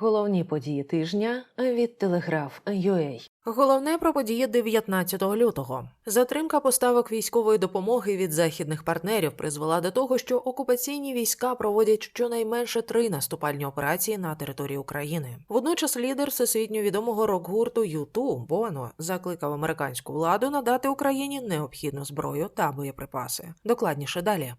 Головні події тижня від Телеграф.UA. Головне про події 19 лютого. Затримка поставок військової допомоги від західних партнерів призвела до того, що окупаційні війська проводять щонайменше три наступальні операції на території України. Водночас лідер всесвітньо відомого рок-гурту U2 Боно закликав американську владу надати Україні необхідну зброю та боєприпаси. Докладніше далі.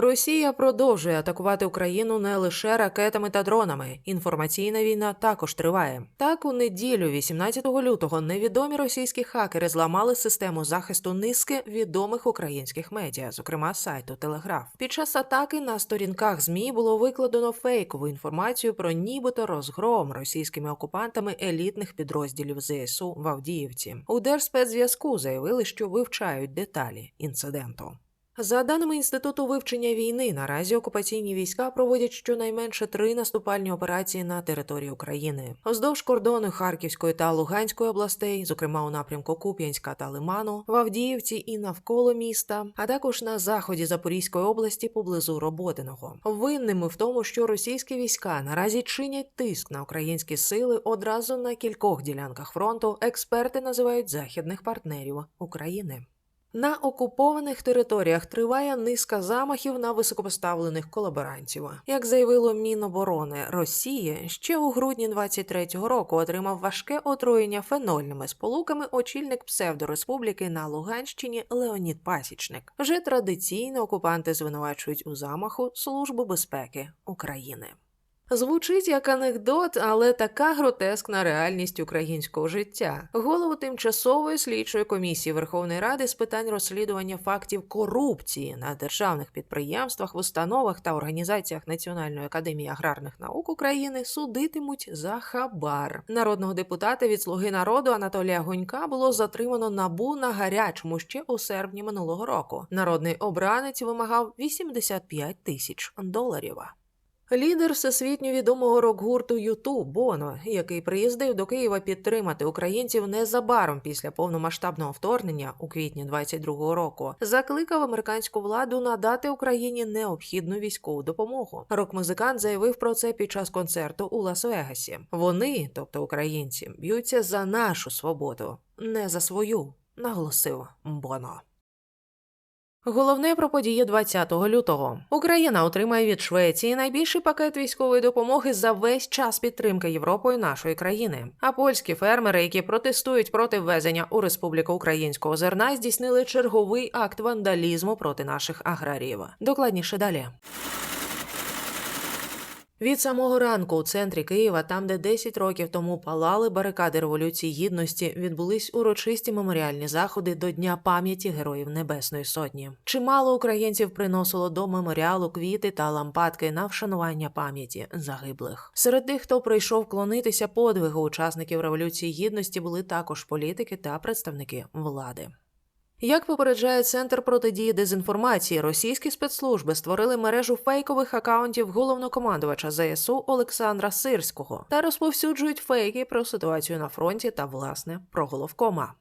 Росія продовжує атакувати Україну не лише ракетами та дронами. Інформаційна війна також триває. Так, у неділю, 18 лютого, невідомі російські хакери зламали систему захисту низки відомих українських медіа, зокрема сайту Телеграф. Під час атаки на сторінках ЗМІ було викладено фейкову інформацію про нібито розгром російськими окупантами елітних підрозділів ЗСУ в Авдіївці. У Держспецзв'язку заявили, що вивчають деталі інциденту. За даними інституту вивчення війни, наразі окупаційні війська проводять щонайменше три наступальні операції на території України вздовж кордону Харківської та Луганської областей, зокрема у напрямку Куп'янська та Лиману, в Авдіївці і навколо міста, а також на заході Запорізької області поблизу Роботиного. Винними в тому, що російські війська наразі чинять тиск на українські сили одразу на кількох ділянках фронту. Експерти називають західних партнерів України. На окупованих територіях триває низка замахів на високопоставлених колаборантів. Як заявило Міноборони Росії, ще у грудні 23-го року отримав важке отруєння фенольними сполуками очільник псевдореспубліки на Луганщині Леонід Пасічник. Вже традиційно окупанти звинувачують у замаху Службу безпеки України. Звучить як анекдот, але така гротескна реальність українського життя. Голову тимчасової слідчої комісії Верховної Ради з питань розслідування фактів корупції на державних підприємствах, в установах та організаціях Національної академії аграрних наук України судитимуть за хабар. Народного депутата від Слуги народу Анатолія Гонька було затримано набу на гарячому ще у серпні минулого року. Народний обранець вимагав 85 тисяч доларів. Лідер всесвітньо відомого рок-гурту Юту Боно, який приїздив до Києва підтримати українців незабаром після повномасштабного вторгнення у квітні 22-го року, закликав американську владу надати Україні необхідну військову допомогу. Рок-музикант заявив про це під час концерту у Лас-Вегасі. Вони, тобто українці, б'ються за нашу свободу, не за свою, наголосив Боно. Головне про події 20 лютого. Україна отримає від Швеції найбільший пакет військової допомоги за весь час підтримки Європою нашої країни. А польські фермери, які протестують проти ввезення у республіку українського зерна, здійснили черговий акт вандалізму проти наших аграріїв. Докладніше далі. Від самого ранку у центрі Києва, там де 10 років тому палали барикади Революції Гідності, відбулись урочисті меморіальні заходи до Дня пам'яті Героїв Небесної Сотні. Чимало українців приносило до меморіалу квіти та лампадки на вшанування пам'яті загиблих. Серед тих, хто прийшов клонитися подвигу учасників Революції Гідності, були також політики та представники влади. Як попереджає центр протидії дезінформації, російські спецслужби створили мережу фейкових акаунтів головнокомандувача ЗСУ Олександра Сирського та розповсюджують фейки про ситуацію на фронті та власне про головкома.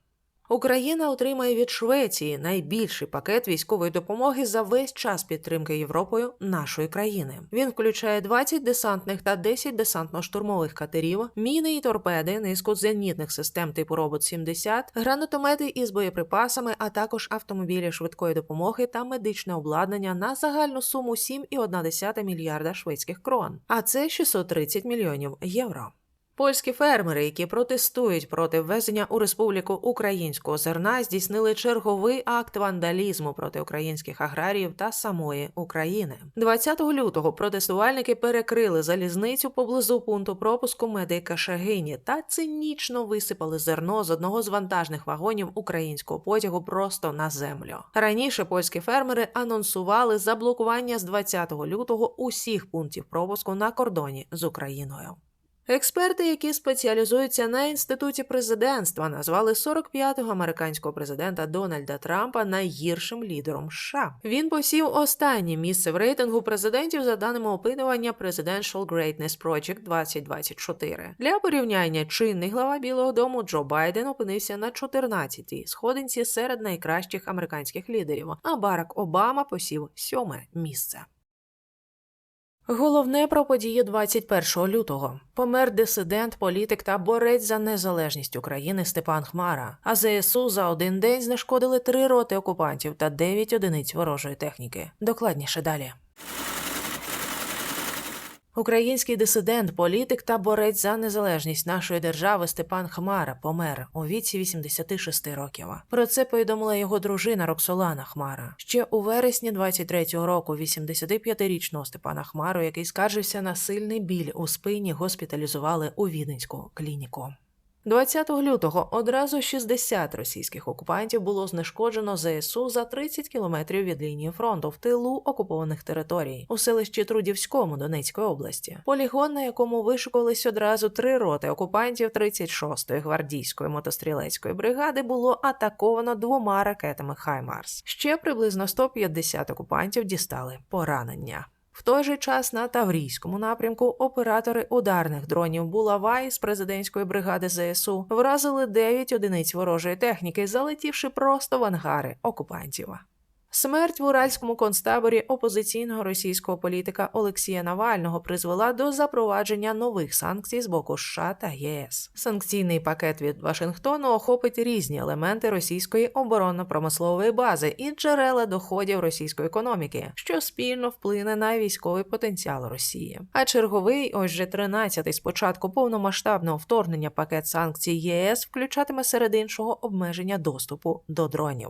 Україна отримає від Швеції найбільший пакет військової допомоги за весь час підтримки Європою нашої країни. Він включає 20 десантних та 10 десантно-штурмових катерів, міни і торпеди, низку зенітних систем типу Робот 70 гранатомети із боєприпасами, а також автомобілі швидкої допомоги та медичне обладнання на загальну суму 7,1 мільярда шведських крон. А це 630 мільйонів євро. Польські фермери, які протестують проти ввезення у республіку українського зерна, здійснили черговий акт вандалізму проти українських аграріїв та самої України. 20 лютого протестувальники перекрили залізницю поблизу пункту пропуску медика Шагині та цинічно висипали зерно з одного з вантажних вагонів українського потягу просто на землю. Раніше польські фермери анонсували заблокування з 20 лютого усіх пунктів пропуску на кордоні з Україною. Експерти, які спеціалізуються на інституті президентства, назвали 45-го американського президента Дональда Трампа найгіршим лідером США. Він посів останнє місце в рейтингу президентів за даними опитування Presidential Greatness Project 2024. Для порівняння чинний глава Білого Дому Джо Байден опинився на 14-й сходинці серед найкращих американських лідерів, а Барак Обама посів сьоме місце. Головне про події 21 лютого. Помер дисидент, політик та борець за незалежність України Степан Хмара. А ЗСУ за один день знешкодили три роти окупантів та дев'ять одиниць ворожої техніки. Докладніше далі. Український дисидент, політик та борець за незалежність нашої держави Степан Хмара помер у віці 86 років. Про це повідомила його дружина Роксолана Хмара. Ще у вересні 23-го року 85-річного Степана Хмару, який скаржився на сильний біль у спині, госпіталізували у Віденську клініку. 20 лютого одразу 60 російських окупантів було знешкоджено ЗСУ за 30 кілометрів від лінії фронту в тилу окупованих територій у селищі Трудівському Донецької області. Полігон, на якому вишукувались одразу три роти окупантів 36-ї гвардійської мотострілецької бригади, було атаковано двома ракетами Хаймарс. Ще приблизно 150 окупантів дістали поранення. В той же час на Таврійському напрямку оператори ударних дронів Булавай з президентської бригади ЗСУ вразили 9 одиниць ворожої техніки, залетівши просто в ангари окупантів. Смерть в уральському концтаборі опозиційного російського політика Олексія Навального призвела до запровадження нових санкцій з боку США та ЄС. Санкційний пакет від Вашингтону охопить різні елементи російської оборонно-промислової бази і джерела доходів російської економіки, що спільно вплине на військовий потенціал Росії. А черговий, ось же 13-й з початку повномасштабного вторгнення пакет санкцій ЄС включатиме серед іншого обмеження доступу до дронів.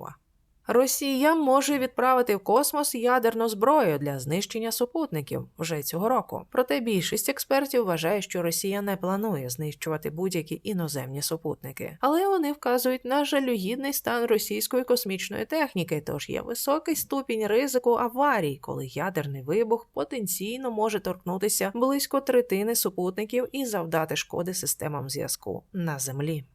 Росія може відправити в космос ядерну зброю для знищення супутників вже цього року. Проте більшість експертів вважає, що Росія не планує знищувати будь-які іноземні супутники, але вони вказують на жалюгідний стан російської космічної техніки, тож є високий ступінь ризику аварій, коли ядерний вибух потенційно може торкнутися близько третини супутників і завдати шкоди системам зв'язку на землі.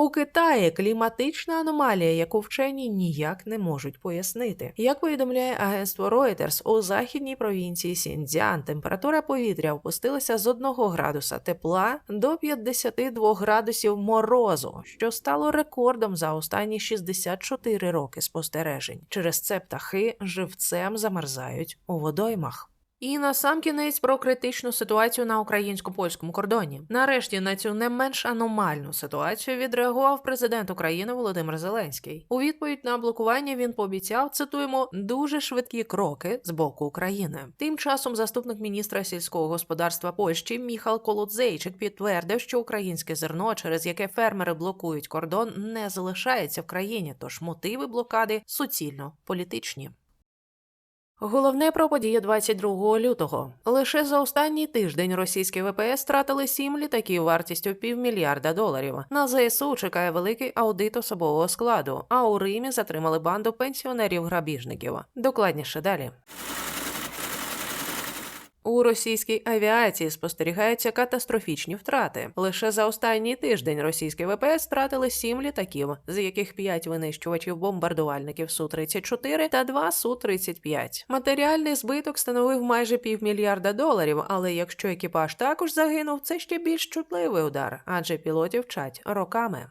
У Китаї кліматична аномалія, яку вчені ніяк не можуть пояснити. Як повідомляє агентство Reuters, у західній провінції Сіньцзян температура повітря опустилася з 1 градуса тепла до 52 градусів морозу, що стало рекордом за останні 64 роки спостережень. Через це птахи живцем замерзають у водоймах. І насамкінець про критичну ситуацію на українсько-польському кордоні. Нарешті на цю не менш аномальну ситуацію відреагував президент України Володимир Зеленський. У відповідь на блокування він пообіцяв цитуємо дуже швидкі кроки з боку України. Тим часом заступник міністра сільського господарства Польщі Міхал Колодзейчик підтвердив, що українське зерно, через яке фермери блокують кордон, не залишається в країні, тож мотиви блокади суцільно політичні. Головне про події 22 лютого. Лише за останній тиждень російські ВПС втратили сім літаків вартістю півмільярда доларів. На ЗСУ чекає великий аудит особового складу. А у Римі затримали банду пенсіонерів-грабіжників. Докладніше далі. У російській авіації спостерігаються катастрофічні втрати. Лише за останній тиждень російські ВПС втратили сім літаків, з яких п'ять винищувачів бомбардувальників су 34 та два су 35 Матеріальний збиток становив майже півмільярда доларів. Але якщо екіпаж також загинув, це ще більш чутливий удар, адже пілотів вчать роками.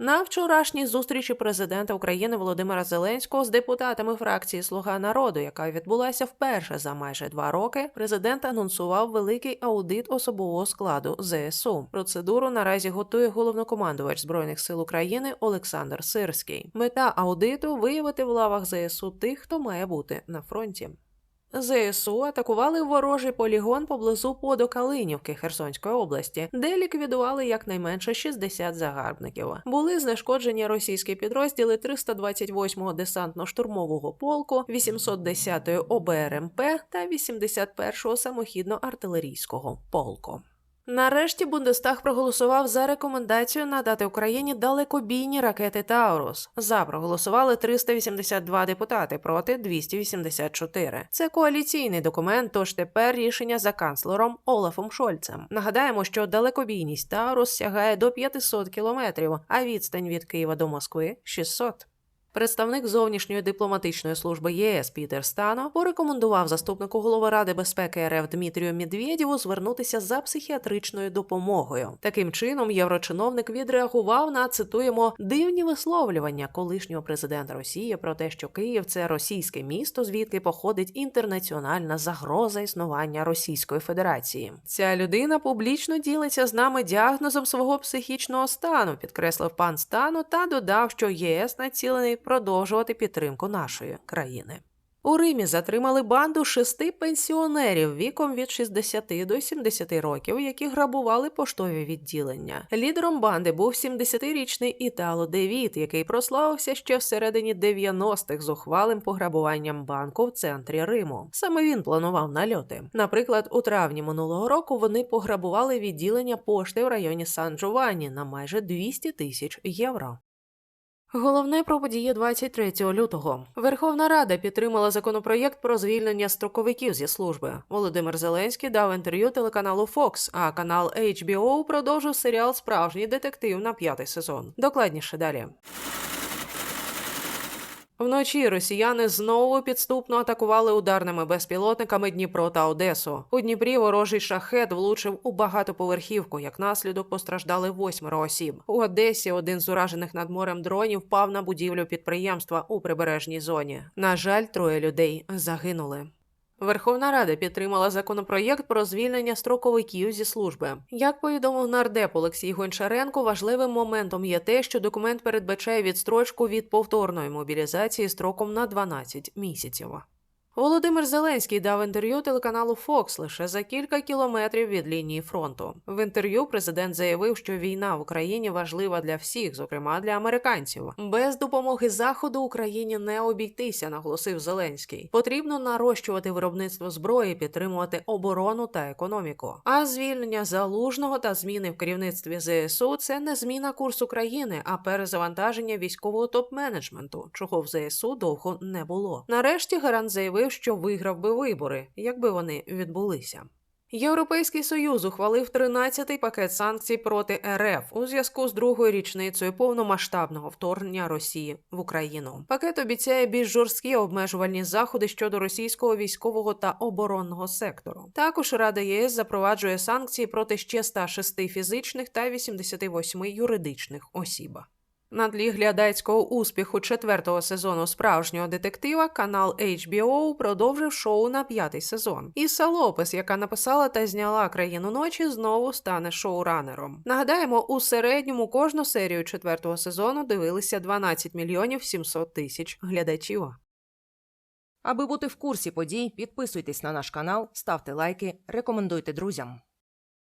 На вчорашній зустрічі президента України Володимира Зеленського з депутатами фракції Слуга народу, яка відбулася вперше за майже два роки, президент анонсував великий аудит особового складу ЗСУ. Процедуру наразі готує головнокомандувач збройних сил України Олександр Сирський. Мета аудиту виявити в лавах ЗСУ тих, хто має бути на фронті. ЗСУ атакували ворожий полігон поблизу Подокалинівки Херсонської області, де ліквідували якнайменше 60 загарбників. Були знешкоджені російські підрозділи 328-го десантно-штурмового полку, 810-ї ОБРМП та 81-го самохідно-артилерійського полку. Нарешті Бундестаг проголосував за рекомендацію надати Україні далекобійні ракети Таурус. За проголосували 382 депутати проти 284. Це коаліційний документ. Тож тепер рішення за канцлером Олафом Шольцем. Нагадаємо, що далекобійність Таурус сягає до 500 кілометрів, а відстань від Києва до Москви 600. Представник зовнішньої дипломатичної служби ЄС Пітер Стано порекомендував заступнику голови Ради безпеки РФ Дмитрію Медведєву звернутися за психіатричною допомогою. Таким чином, єврочиновник відреагував на цитуємо дивні висловлювання колишнього президента Росії про те, що Київ це російське місто, звідки походить інтернаціональна загроза існування Російської Федерації. Ця людина публічно ділиться з нами діагнозом свого психічного стану, підкреслив пан Стану та додав, що ЄС націлений продовжувати підтримку нашої країни. У Римі затримали банду шести пенсіонерів віком від 60 до 70 років, які грабували поштові відділення. Лідером банди був 70-річний Італо Девіт, який прославився ще всередині 90-х зухвалим пограбуванням банку в центрі Риму. Саме він планував нальоти. Наприклад, у травні минулого року вони пограбували відділення пошти в районі Сан Джованні на майже 200 тисяч євро. Головне про події 23 лютого. Верховна Рада підтримала законопроєкт про звільнення строковиків зі служби. Володимир Зеленський дав інтерв'ю телеканалу Fox, а канал HBO продовжив серіал Справжній детектив на п'ятий сезон. Докладніше далі. Вночі росіяни знову підступно атакували ударними безпілотниками Дніпро та Одесу. У Дніпрі ворожий шахет влучив у багатоповерхівку. Як наслідок постраждали восьмеро осіб. У Одесі один з уражених над морем дронів впав на будівлю підприємства у прибережній зоні. На жаль, троє людей загинули. Верховна Рада підтримала законопроєкт про звільнення строковиків зі служби. Як повідомив нардеп Олексій Гончаренко, важливим моментом є те, що документ передбачає відстрочку від повторної мобілізації строком на 12 місяців. Володимир Зеленський дав інтерв'ю телеканалу Fox лише за кілька кілометрів від лінії фронту. В інтерв'ю президент заявив, що війна в Україні важлива для всіх, зокрема для американців. Без допомоги заходу Україні не обійтися, наголосив Зеленський. Потрібно нарощувати виробництво зброї, підтримувати оборону та економіку. А звільнення залужного та зміни в керівництві ЗСУ це не зміна курсу країни, а перезавантаження військового топ-менеджменту, чого в ЗСУ довго не було. Нарешті гарант заявив, що виграв би вибори, якби вони відбулися. Європейський союз ухвалив 13-й пакет санкцій проти РФ у зв'язку з другою річницею повномасштабного вторгнення Росії в Україну. Пакет обіцяє більш жорсткі обмежувальні заходи щодо російського військового та оборонного сектору. Також Рада ЄС запроваджує санкції проти ще 106 фізичних та 88 юридичних осіб. На тлі глядацького успіху четвертого сезону справжнього детектива канал HBO продовжив шоу на п'ятий сезон. Іса Лопес, яка написала та зняла країну ночі, знову стане шоуранером. Нагадаємо, у середньому кожну серію четвертого сезону дивилися 12 мільйонів 700 тисяч глядачів. Аби бути в курсі подій, підписуйтесь на наш канал, ставте лайки, рекомендуйте друзям.